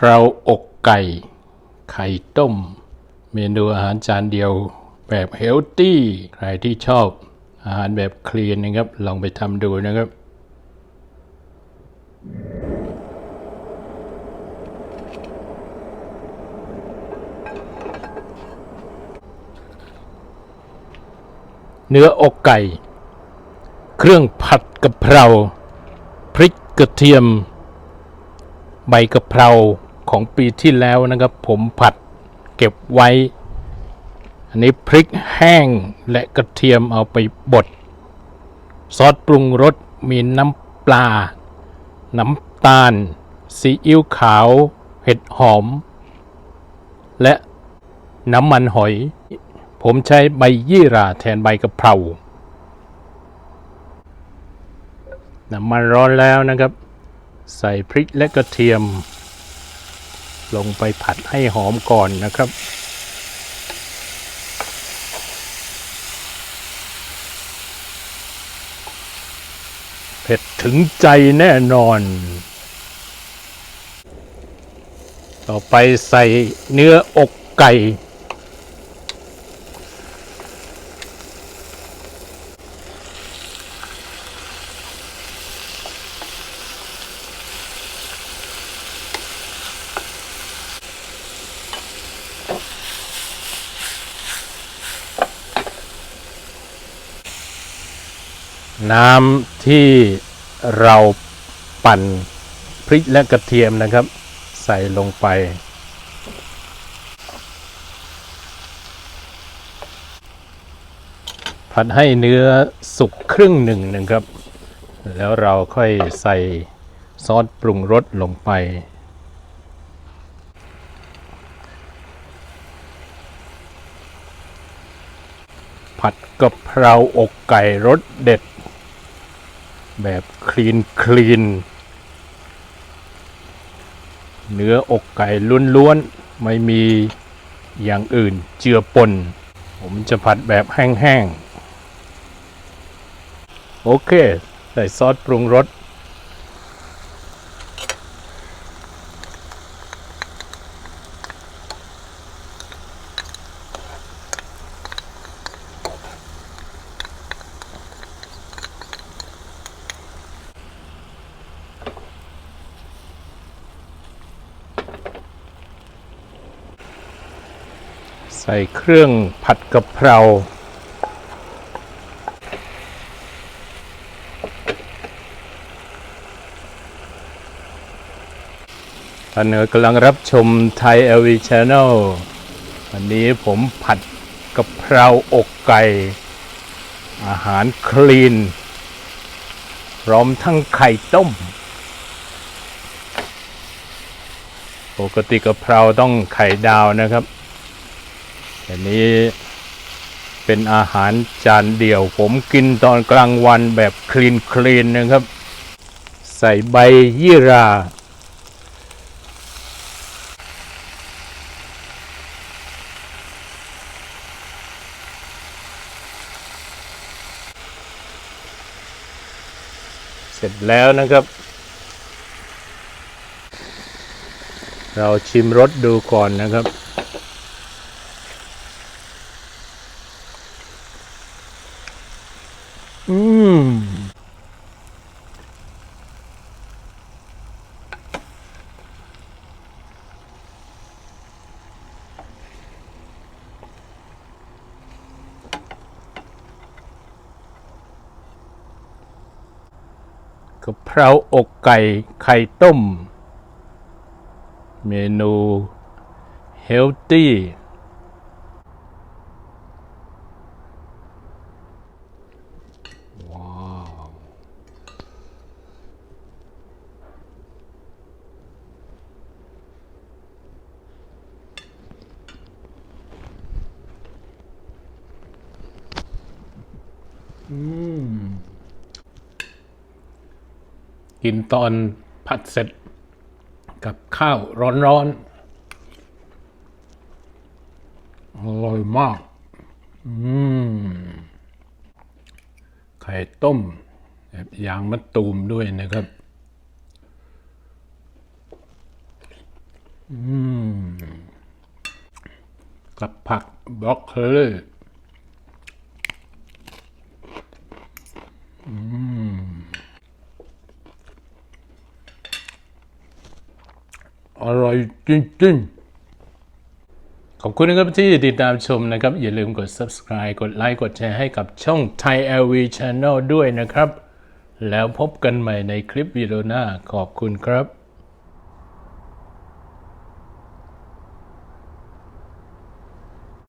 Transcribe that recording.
เพราอกไก่ ไข่ต้ม เมนูอาหารจานเดียวแบบเฮลตี้ใครที่ชอบอาหารแบบคลีนนะครับ ลองไปทำดูนะครับ เนื้ออกไก่ เครื่องผัดกะเพรา พริกกระเทียม ใบกะเพรา ของปีที่แล้วนะครับ ผมผัดเก็บไว้ อันนี้พริกแห้งและกระเทียมเอาไปบด ซอสปรุงรสมีน้ำปลา น้ำตาล ซีอิ๊วขาว เห็ดหอม และน้ำมันหอย ผมใช้ใบยี่หร่าแทนใบกะเพราน้ำมันร้อนแล้วนะครับ ใส่พริกและกระเทียม ลงไปผัดให้หอมก่อนนะครับ เผ็ดถึงใจแน่นอน ต่อไปใส่เนื้ออกไก่ น้ำที่เราปั่นพริกและกระเทียมนะครับ ใส่ลงไป ผัดให้เนื้อสุกครึ่งหนึ่งนะครับ แล้วเราค่อยใส่ซอสปรุงรสลงไป ผัดกะเพราอกไก่รสเด็ด แบบคลีนคลีน เนื้ออกไก่ล้วนๆ ไม่มีอย่างอื่นเจือปน ผมจะผัดแบบแห้งๆ โอเค ใส่ซอสปรุงรส ใส่เครื่องผัดกะเพรา ท่านเอ๋ยกำลังรับชมไทยเอวีช n แนลวันนี้ผมผัดกะเพราอกไก่ อาหารคลีน พร้อมทั้งไข่ต้ม ปกติกะเพราต้องไข่ดาวนะครับ อันนี้เป็นอาหารจานเดี่ยว ผมกินตอนกลางวันแบบคลีนคลีนนะครับ ใส่ใบยี่หราเสร็จแล้วนะครับ เราชิมรสดูก่อนนะครับ อืมกะเพราอกไก่ไข่ต้ม เมนูเฮลตี้ อืมกินตอนผัดเสร็จ กับข้าวร้อนๆอร่อยมาก อืม ไข่ต้มแบบยางมะตูมด้วยนะครับ อืม กับผักบรอกโคลี อร่อยจริงๆ ขอบคุณนะครับที่ติดตามชมนะครับ อย่าลืมกด subscribe กดไลค์กดแชร์ให้กับช่อง Thai LV Channel ด้วยนะครับ แล้วพบกันใหม่ในคลิปวิดีโอหน้า ขอบคุณครับ